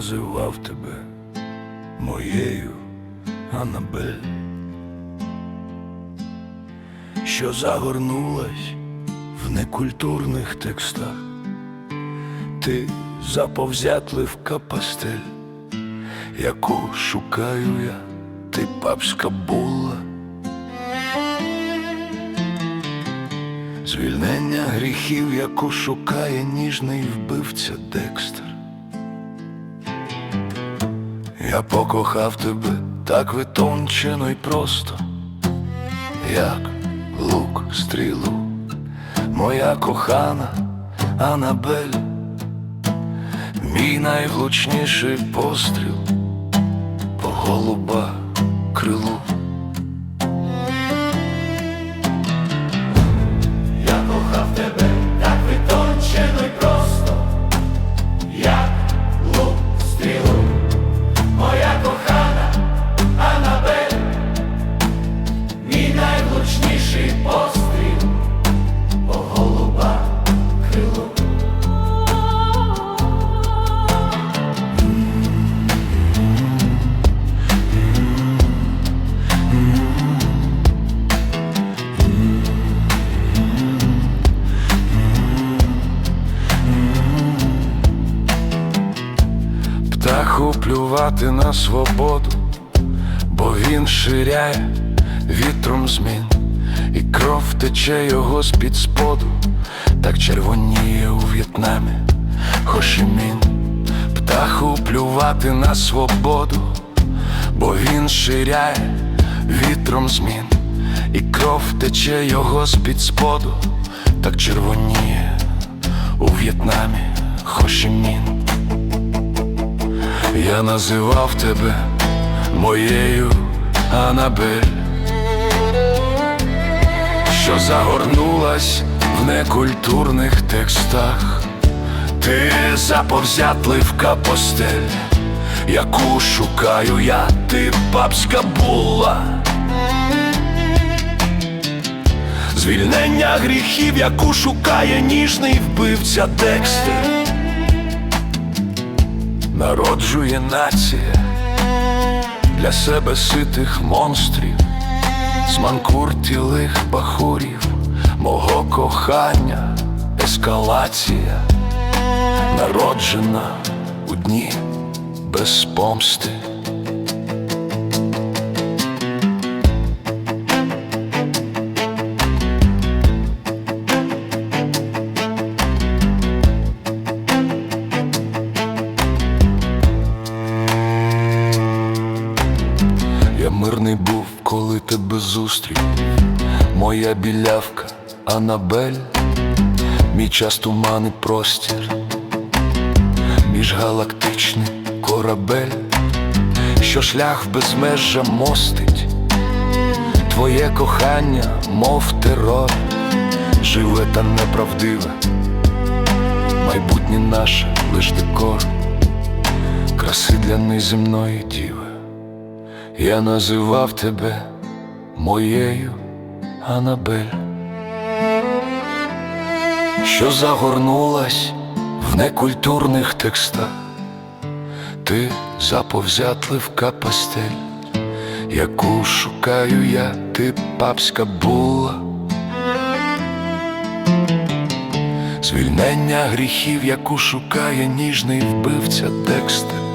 Називав тебе моєю Анабель, що загорнулась в некультурних текстах, ти заповзятливка пастель, яку шукаю я, ти папська була. Звільнення гріхів, яку шукає ніжний вбивця Декстер. Я покохав тебе так витончено й просто, як лук стрілу, моя кохана Анабель, мій найвлучніший постріл по голуба крилу. Найвлучніший постріл по голуба крилу. Птаху плювати на свободу, бо він ширяє вітром змін, і кров тече його з-під споду, так червоніє у В'єтнамі Хошимін. Птаху плювати на свободу, бо він ширяє вітром змін, і кров тече його з-під споду, так червоніє у В'єтнамі Хошимін. Я називав тебе моєю Анабель, що загорнулась в некультурних текстах, ти заповзятливка постель, яку шукаю я, ти папська була. Звільнення гріхів, яку шукає ніжний вбивця Декстер. Народжує нація для себе ситих монстрів, з манкуртілих бахурів, мого кохання, ескалація, народжена у дні без помсти. Я мирний був, коли тебе зустрів, моя білявка Анабель, мій час тумани простір, міжгалактичний корабель, що шлях в безмежжя мостить, твоє кохання, мов терор, живе та неправдиве, майбутнє наше лиш декор, краси для неземної діви. Я називав тебе моєю Анабель, що загорнулась в некультурних текстах, ти заповзятливка пастель, яку шукаю я, ти папська була. Звільнення гріхів, яку шукає ніжний вбивця Декстер.